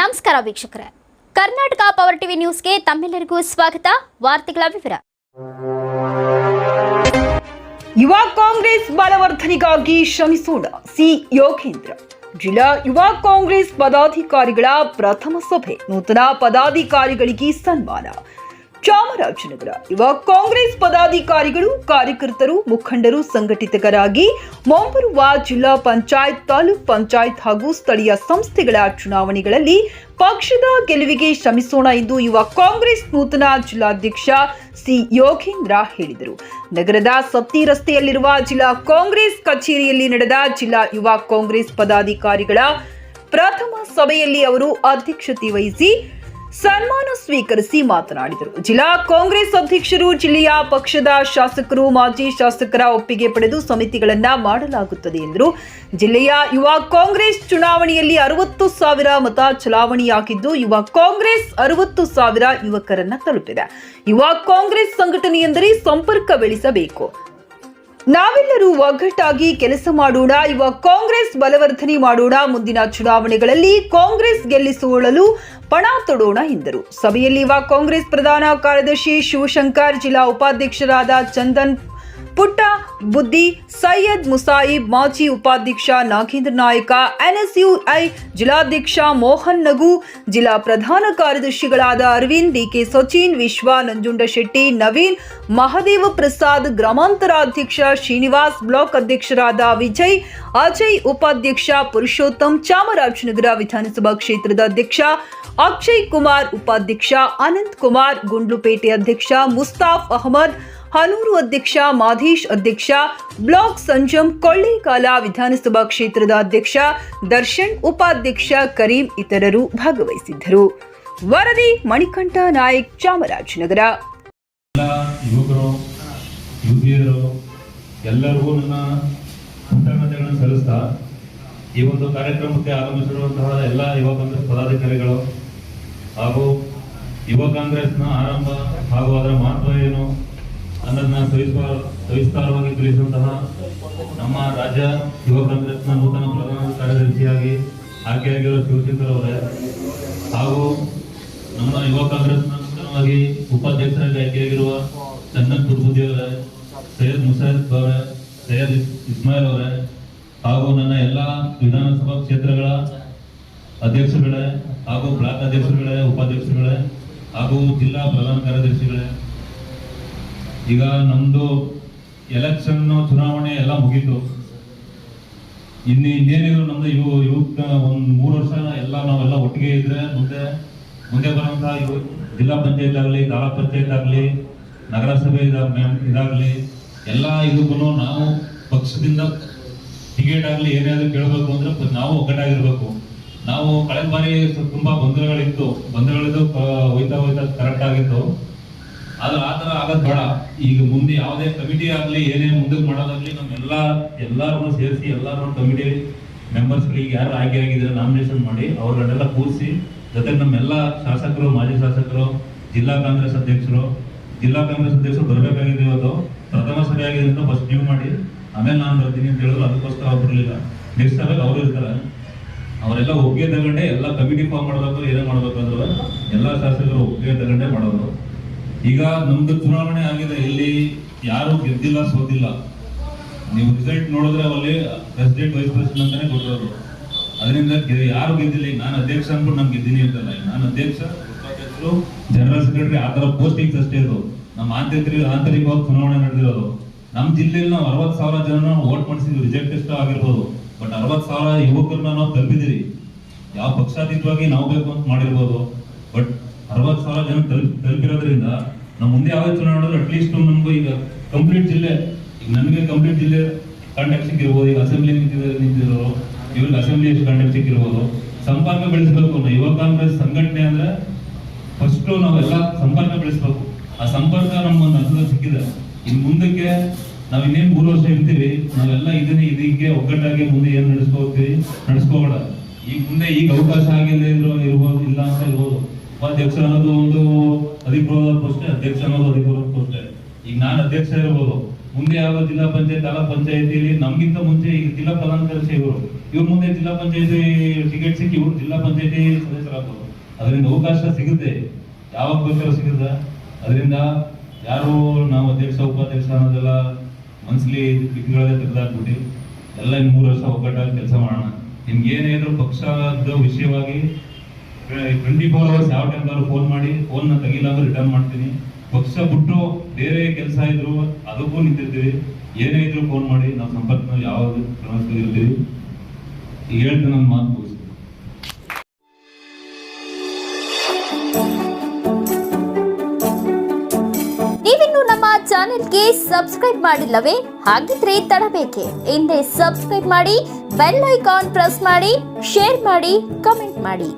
ನಮಸ್ಕಾರ ವೀಕ್ಷಕರೇ. Karnataka power TV ನ್ಯೂಸ್ಗೆ ತಮ್ಮೆಲ್ಲರಿಗೂ ಸ್ವಾಗತ. ವಾರ್ತೆಗಳ ವಿವರ. ಯುವ ಕಾಂಗ್ರೆಸ್ ಬಲವರ್ಧನೆಗಾಗಿ ಶ್ರಮಿಸೋಣ ಸಿ ಯೋಗೇಂದ್ರ. ಜಿಲ್ಲಾ ಯುವ ಕಾಂಗ್ರೆಸ್ ಪದಾಧಿಕಾರಿಗಳ ಪ್ರಥಮ ಸಭೆ. ನೂತನ ಪದಾಧಿಕಾರಿಗಳಿಗೆ ಸನ್ಮಾನ. ಚಾಮರಾಜನಗರ ಯುವ ಕಾಂಗ್ರೆಸ್ ಪದಾಧಿಕಾರಿಗಳು, ಕಾರ್ಯಕರ್ತರು, ಮುಖಂಡರು ಸಂಘಟಿತರಾಗಿ ಮುಂಬರುವ ಜಿಲ್ಲಾ ಪಂಚಾಯತ್, ತಾಲೂಕ್ ಪಂಚಾಯತ್ ಹಾಗೂ ಸ್ಥಳೀಯ ಸಂಸ್ಥೆಗಳ ಚುನಾವಣೆಗಳಲ್ಲಿ ಪಕ್ಷದ ಗೆಲುವಿಗೆ ಶ್ರಮಿಸೋಣ ಎಂದು ಯುವ ಕಾಂಗ್ರೆಸ್ ನೂತನ ಜಿಲ್ಲಾಧ್ಯಕ್ಷ ಸಿ ಯೋಗೇಂದ್ರ ಹೇಳಿದರು. ನಗರದ ಸತ್ತಿ ರಸ್ತೆಯಲ್ಲಿರುವ ಜಿಲ್ಲಾ ಕಾಂಗ್ರೆಸ್ ಕಚೇರಿಯಲ್ಲಿ ನಡೆದ ಜಿಲ್ಲಾ ಯುವ ಕಾಂಗ್ರೆಸ್ ಪದಾಧಿಕಾರಿಗಳ ಪ್ರಥಮ ಸಭೆಯಲ್ಲಿ ಅವರು ಅಧ್ಯಕ್ಷತೆ ವಹಿಸಿ ಸನ್ಮಾನ ಸ್ವೀಕರಿಸಿ ಮಾತನಾಡಿದರು. ಜಿಲ್ಲಾ ಕಾಂಗ್ರೆಸ್ ಅಧ್ಯಕ್ಷರು ಜಿಲ್ಲೆಯ ಪಕ್ಷದ ಶಾಸಕರು, ಮಾಜಿ ಶಾಸಕರ ಒಪ್ಪಿಗೆ ಪಡೆದು ಸಮಿತಿಗಳನ್ನ ಮಾಡಲಾಗುತ್ತದೆ ಎಂದರು. ಜಿಲ್ಲೆಯ ಯುವ ಕಾಂಗ್ರೆಸ್ ಚುನಾವಣೆಯಲ್ಲಿ ಅರವತ್ತು ಸಾವಿರ ಮತ ಚಲಾವಣೆಯಾಗಿದ್ದು, ಯುವ ಕಾಂಗ್ರೆಸ್ ಅರವತ್ತು ಸಾವಿರ ಯುವಕರನ್ನ ತಲುಪಿದೆ. ಯುವ ಕಾಂಗ್ರೆಸ್ ಸಂಘಟನೆ ಎಂದರೆ ಸಂಪರ್ಕ ಬೆಳೆಸಬೇಕು. ನಾವೆಲ್ಲರೂ ಒಗ್ಗಟ್ಟಾಗಿ ಕೆಲಸ ಮಾಡೋಣ, ಯುವ ಕಾಂಗ್ರೆಸ್ ಬಲವರ್ಧನೆ ಮಾಡೋಣ ಮುಂದಿನ ಚುನಾವಣೆಗಳಲ್ಲಿ ಕಾಂಗ್ರೆಸ್ ಗೆಲ್ಲಿಸಿಕೊಳ್ಳಲು ಪಣ ತೊಡೋಣ ಎಂದರು. ಸಭೆಯಲ್ಲಿ ಯುವ ಕಾಂಗ್ರೆಸ್ ಪ್ರಧಾನ ಕಾರ್ಯದರ್ಶಿ ಶಿವಶಂಕರ್ ಜಿಲ್ಲಾ ಉಪಾಧ್ಯಕ್ಷರಾದ ಚಂದನ್ ಪುಟ್ಟ ಬುದ್ಧಿ ಸೈಯದ್ ಮುಸಾಯಿಬ್ ಮಾಜಿ ಉಪಾಧ್ಯಕ್ಷ ನಾಗೇಂದ್ರ ನಾಯಕ ಎನ್ಎಸ್ಯುಐ ಜಿಲ್ಲಾಧ್ಯಕ್ಷ ಮೋಹನ್ ನಗು ಜಿಲ್ಲಾ ಪ್ರಧಾನ ಕಾರ್ಯದರ್ಶಿಗಳಾದ ಅರವಿಂದ್ ಡಿಕೆ ಸಚಿನ್ ವಿಶ್ವ ನಂಜುಂಡ ಶೆಟ್ಟಿ ನವೀನ್ ಮಹದೇವ ಪ್ರಸಾದ್ ಗ್ರಾಮಾಂತರ ಅಧ್ಯಕ್ಷ ಶ್ರೀನಿವಾಸ್ ಬ್ಲಾಕ್ ಅಧ್ಯಕ್ಷರಾದ ವಿಜಯ್ ಅಜಯ್ ಉಪಾಧ್ಯಕ್ಷ ಪುರುಷೋತ್ತಮ್ ಚಾಮರಾಜನಗರ ವಿಧಾನಸಭಾ ಕ್ಷೇತ್ರದ ಅಧ್ಯಕ್ಷ ಅಕ್ಷಯ್ ಕುಮಾರ್ ಉಪಾಧ್ಯಕ್ಷ ಅನಂತ್ ಕುಮಾರ್ ಗುಂಡ್ಲುಪೇಟೆ ಅಧ್ಯಕ್ಷ ಮುಸ್ತಾಫ್ ಅಹಮದ್ ಹನೂರು ಅಧ್ಯಕ್ಷ ಮಾಧೀಶ್ ಅಧ್ಯಕ್ಷ, ಬ್ಲಾಕ್ ಸಂಜಮ್ ಕೊಳ್ಳೇಕಾಲ ವಿಧಾನಸಭಾ ಕ್ಷೇತ್ರದ ಅಧ್ಯಕ್ಷ, ದರ್ಶನ್ ಉಪಾಧ್ಯಕ್ಷ ಕರೀಂ ಇತರರು ಭಾಗವಹಿಸಿದ್ದರು. ವರದಿ, ಮಣಿಕಂಠ ನಾಯಕ್, ಚಾಮರಾಜನಗರ. ಯುವಕರು, ಯುವತಿಯರು, ಎಲ್ಲರಿಗೂ ನನ್ನ ಕೃತಜ್ಞತೆಗಳನ್ನು ಸಲ್ಲಿಸ್ತಾ ಈ ಒಂದು ಕಾರ್ಯಕ್ರಮಕ್ಕೆ ಆಗಮಿಸಿರುವಂತಹ ಎಲ್ಲ ಯುವ ಕಾಂಗ್ರೆಸ್ ಪದಾಧಿಕಾರಿಗಳು ಹಾಗೂ ಯುವ ಕಾಂಗ್ರೆಸ್ನ ಆರಂಭ ಹಾಗೂ ಅದರ ಮಹತ್ವ ಏನು ಅನ್ನೋದನ್ನ ಸವಿಸ್ತಾರ ಸವಿಸ್ತಾರವಾಗಿ ತಿಳಿಸುವಂತಹ ನಮ್ಮ ರಾಜ್ಯ ಯುವ ಕಾಂಗ್ರೆಸ್ನ ನೂತನ ಪ್ರಧಾನ ಕಾರ್ಯದರ್ಶಿಯಾಗಿ ಆಯ್ಕೆಯಾಗಿರುವ ಶಿವಶಂಕರ್ ಅವರೇ. ಹಾಗೂ ನಮ್ಮ ಯುವ ಕಾಂಗ್ರೆಸ್ನ ನೂತನವಾಗಿ ಉಪಾಧ್ಯಕ್ಷರಾಗಿ ಆಯ್ಕೆಯಾಗಿರುವ ಚಂದನ್ ಕುರ್ಬುದ್ದಿ ಅವರೇ, ಸೈಯದ್ ಮುಸಾಹಿದ್ ಅವರೇ, ಸೈಯದ್ ಇಸ್- ಇಸ್ಮಾಯಿಲ್ ಅವರೇ, ಹಾಗೂ ನನ್ನ ಎಲ್ಲ ವಿಧಾನಸಭಾ ಕ್ಷೇತ್ರಗಳ ಅಧ್ಯಕ್ಷರುಗಳೇ ಹಾಗೂ ಬ್ಲಾಕ್ ಅಧ್ಯಕ್ಷರುಗಳೇ ಉಪಾಧ್ಯಕ್ಷಗಳೇ ಹಾಗೂ ಜಿಲ್ಲಾ ಪ್ರಧಾನ ಕಾರ್ಯದರ್ಶಿಗಳೇ. ಈಗ ನಮ್ದು ಎಲೆಕ್ಷನ್ ಚುನಾವಣೆ ಎಲ್ಲ ಮುಗೀತು. ಇನ್ನು ಇನ್ನೇನಿದ್ರು ನಮ್ದು ಇವು ಯುವಕ ಒಂದು ಮೂರು ವರ್ಷ ಎಲ್ಲ ನಾವೆಲ್ಲ ಒಟ್ಟಿಗೆ ಇದ್ರೆ ಮುಂದೆ ಮುಂದೆ ಇವು ಜಿಲ್ಲಾ ಪಂಚಾಯತ್ ಆಗಲಿ, ತಾಲೂಕ್ ಪಂಚಾಯತ್ ಆಗಲಿ, ನಗರಸಭೆ ಇದಾಗಲಿ, ಎಲ್ಲ ಇದಕ್ಕೂ ನಾವು ಪಕ್ಷದಿಂದ ಟಿಕೆಟ್ ಆಗಲಿ ಏನಾದ್ರು ಕೇಳಬೇಕು ಅಂದ್ರೆ ನಾವು ಒಗ್ಗಟ್ಟಾಗಿರ್ಬೇಕು. ನಾವು ಕಳೆದ ಬಾರಿ ತುಂಬ ಗೊಂದಲಗಳಿದ್ದು ಕ- ಹೋಯ್ತಾ ಹೋಯ್ತಾ ಕರೆಕ್ಟ್ ಆಗಿತ್ತು. ಆದ್ರೆ ಆ ತರ ಆಗೋದು ಬೇಡ. ಈಗ ಮುಂದೆ ಯಾವುದೇ ಕಮಿಟಿ ಆಗ್ಲಿ ಏನೇ ಮುಂದಕ್ಕೆ ಮಾಡೋದಾಗ್ಲಿ ನಮ್ಮೆಲ್ಲ ಎಲ್ಲಾರನ್ನು ಸೇರಿಸಿ ಎಲ್ಲಾರು ಕಮಿಟಿ ಮೆಂಬರ್ಸ್ ಗಳಿಗೆ ಯಾರು ಆಯ್ಕೆ ಆಗಿದ್ರೆ ನಾಮಿನೇಷನ್ ಮಾಡಿ, ಅವ್ರನ್ನೆಲ್ಲ ಕೂರಿಸಿ, ಜೊತೆಗೆ ನಮ್ಮೆಲ್ಲ ಶಾಸಕರು, ಮಾಜಿ ಶಾಸಕರು, ಜಿಲ್ಲಾ ಕಾಂಗ್ರೆಸ್ ಅಧ್ಯಕ್ಷರು, ಜಿಲ್ಲಾ ಕಾಂಗ್ರೆಸ್ ಅಧ್ಯಕ್ಷರು ಬರಬೇಕಾಗಿದೆ ಇವತ್ತು. ಪ್ರಥಮ ಸಭೆ ಆಗಿದೆ ಅಂತ ಫಸ್ಟ್ ನೀವು ಮಾಡಿ. ಆಮೇಲೆ ನಾನು ಬರ್ತೀನಿ ಅಂತ ಹೇಳಿದ್ರು, ಅದಕ್ಕೋಸ್ಕರ ಅವ್ರು ಬರಲಿಲ್ಲ. ನೆಕ್ಸ್ಟ್ ಸಭೆಗೆ ಅವರು ಇರ್ತಾರೆ. ಅವರೆಲ್ಲ ಒಪ್ಪಿಗೆ ತಗೊಂಡೆ, ಎಲ್ಲ ಕಮಿಟಿ ಫಾರ್ಮ್ ಮಾಡಬೇಕು ಏನೇ ಮಾಡ್ಬೇಕು ಎಲ್ಲ ಶಾಸಕರು ಒಪ್ಪಿಗೆ ತಗೊಂಡೆ ಮಾಡೋದು ಈಗ ನಮ್ದು ಚುನಾವಣೆ ಆಗಿದೆ, ಇಲ್ಲಿ ಯಾರು ಗೆದ್ದಿಲ್ಲ, ಸೋತಿಲ್ಲ. ನೀವು ರಿಸಲ್ಟ್ ನೋಡಿದ್ರೆ ಅಲ್ಲಿ ಪ್ರೆಸಿಡೆಂಟ್ ವೈಸ್ ಪ್ರೆಸಿಡೆಂಟ್ ಅಂತಾನೆ ಕೊಟ್ಟರು ಅದರಿಂದ ಯಾರು ಗೆದ್ದಿಲ್ಲ. ನಾನು ಅಧ್ಯಕ್ಷ ಅನ್ಬಿಟ್ಟು ನಮ್ಗೆ ಗೆದ್ದೀನಿ ಅಂತಲ್ಲ. ನಾನು ಅಧ್ಯಕ್ಷ, ಉಪಾಧ್ಯಕ್ಷರು ಜನರಲ್ ಸೆಕ್ರೆಟರಿ ಆ ಥರ ಪೋಸ್ಟಿಂಗ್ಸ್ ಅಷ್ಟೇ ಇರೋದು ನಮ್ಮ ಆಂತರಿಕ ಆಂತರಿಕವಾಗಿ ಚುನಾವಣೆ ನಡೆದಿರೋದು ನಮ್ಮ ಜಿಲ್ಲೆಯಲ್ಲಿ ನಾವು ಅರವತ್ತು ಸಾವಿರ ಜನ ವೋಟ್ ಮಾಡಿಸಿದ್ವಿ. ರಿಜೆಕ್ಟ್ ಎಷ್ಟೋ ಆಗಿರ್ಬೋದು. ಬಟ್ ಅರವತ್ತು ಸಾವಿರ ಯುವಕರನ್ನ ನಾವು ತಲುಪಿದಿರಿ ಯಾವ ಪಕ್ಷಾತೀತವಾಗಿ ನಾವು ಬೇಕು ಅಂತ ಮಾಡಿರ್ಬೋದು. ಬಟ್ ಅರವತ್ತು ಸಾವಿರ ಜನ ತಲುಪ್ ತಲುಪಿರೋದ್ರಿಂದ ನಾವು ಮುಂದೆ ಯಾವ್ದೇ ಚುನಾವಣೆ ಅಟ್ಲೀಸ್ಟ್ ನಮ್ಗೆ ಈಗ ಕಂಪ್ಲೀಟ್ ಜಿಲ್ಲೆ, ಈಗ ನನಗೆ ಕಂಪ್ಲೀಟ್ ಜಿಲ್ಲೆ ಕಾಂಟ್ಯಾಕ್ಟ್ ಸಿಕ್ಕಿರ್ಬೋದು, ಈಗ ಅಸೆಂಬ್ಲಿ ನಿಂತಿರೋರು, ಇವ್ರಿಗೆ ಅಸೆಂಬ್ಲಿ ಕಾಂಟ್ಯಾಕ್ಟ್ ಸಿಕ್ಕಿರ್ಬೋದು. ಸಂಪರ್ಕ ಬೆಳೆಸಬೇಕು ಯುವ ಕಾಂಗ್ರೆಸ್ ಸಂಘಟನೆ ಅಂದ್ರೆ ಫಸ್ಟ್ ನಾವೆಲ್ಲ ಸಂಪರ್ಕ ಬೆಳೆಸ್ಬೇಕು. ಆ ಸಂಪರ್ಕ ನಮ್ಗೊಂದು ಹಂತದಲ್ಲಿ ಸಿಕ್ಕಿದೆ. ಇನ್ ಮುಂದಕ್ಕೆ ನಾವ್ ಇನ್ನೇನ್ ಮೂರು ವರ್ಷ ಇರ್ತೀವಿ, ನಾವೆಲ್ಲ ಇದನ್ನೇ ಇದಕ್ಕೆ ಒಗ್ಗಟ್ಟಾಗಿ ಮುಂದೆ ಏನ್ ನಡೆಸ್ಕೋತೀವಿ, ನಡೆಸ್ಕೋಬೇಡ. ಈಗ ಮುಂದೆ ಈಗ ಅವಕಾಶ ಆಗಿಲ್ಲ ಇರೋ, ಇರ್ಬೋದು, ಇಲ್ಲ ಅಂತ ಇರ್ಬೋದು. ಉಪಾಧ್ಯಕ್ಷ ಅನ್ನೋದು ಒಂದು ಅಧಿಕೃತ ಪ್ರಶ್ನೆ, ಅಧ್ಯಕ್ಷ ಅನ್ನೋದು ಅಧಿಕೃತ ಪ್ರಶ್ನೆ. ಈಗ ನಾನು ಅಧ್ಯಕ್ಷ ಇರ್ಬೋದು. ಮುಂದೆ ಯಾವ ಜಿಲ್ಲಾ ಪಂಚಾಯತ್, ತಾಲೂಕ್ ಪಂಚಾಯತಿಯಲ್ಲಿ ನಮ್ಗಿಂತ ಮುಂಚೆ ಈಗ ಜಿಲ್ಲಾ ಪ್ರಧಾನಾಧಿಕಾರಿ ಇವರು. ಇವ್ರ ಮುಂದೆ ಜಿಲ್ಲಾ ಪಂಚಾಯತಿ ಟಿಕೆಟ್ ಸಿಕ್ಕಿ ಇವ್ರು ಜಿಲ್ಲಾ ಪಂಚಾಯತಿ ಸದಸ್ಯರಾಗ್ಬೋದು. ಅದರಿಂದ ಅವಕಾಶ ಸಿಗುತ್ತೆ. ಯಾವಾಗ ಬೇಕಾದ್ರೂ ಸಿಗುತ್ತೆ? ಅದರಿಂದ ಯಾರು ನಾವು ಅಧ್ಯಕ್ಷ, ಉಪಾಧ್ಯಕ್ಷ ಅನ್ನೋದೆಲ್ಲ ಮನ್ಸ್ಲಿ ಕಿಟಕಿಗಳಲ್ಲೇ ತೆಗೆದಾಕ್ಬಿಟ್ಟು ಎಲ್ಲ ಇನ್ನು ಮೂರು ವರ್ಷ ಒಗ್ಗಟ್ಟಾಗಿ ಕೆಲಸ ಮಾಡೋಣ. ನಿಮ್ಗೆ ಏನೇ ಪಕ್ಷದ ವಿಷಯವಾಗಿ ಟ್ವೆಂಟಿ ಫೋರ್ ಅವರ್ಸ್ ಯಾವ ಟೈಮ್ದಾದ್ರು ಫೋನ್ ಮಾಡಿ ಫೋನ್ನ ತೆಗಿಲ್ಲ ಅಂದ್ರೆ ರಿಟರ್ನ್ ಮಾಡ್ತೀನಿ. ಪಕ್ಷ ಬಿಟ್ಟು ಬೇರೆ ಕೆಲಸ ಇದ್ರು ಅದಕ್ಕೂ ನಿಂತಿರ್ತೀವಿ. ಏನೇ ಇದ್ರು ಫೋನ್ ಮಾಡಿ, ನಾವು ಸಂಪರ್ಕ ಯಾವಾಗ ಇರ್ತೀವಿ. ಈಗ ಹೇಳ್ತೀನಿ ನನ್ನ ಮಾತು ಮುಗಿಸ್ತೀನಿ. ನೀವಿನ್ನು ನಮ್ಮ ಚಾನೆಲ್ಗೆ ಸಬ್ಸ್ಕ್ರೈಬ್ ಮಾಡಿಲ್ಲವೇ? ಹಾಗಿದ್ರೆ ತಡಬೇಕೆ. ಹಿಂದೆ ಸಬ್ಸ್ಕ್ರೈಬ್ ಮಾಡಿ, ಬೆಲ್ ಐಕಾನ್ ಪ್ರೆಸ್ ಮಾಡಿ, ಶೇರ್ ಮಾಡಿ, ಕಮೆಂಟ್ ಮಾಡಿ.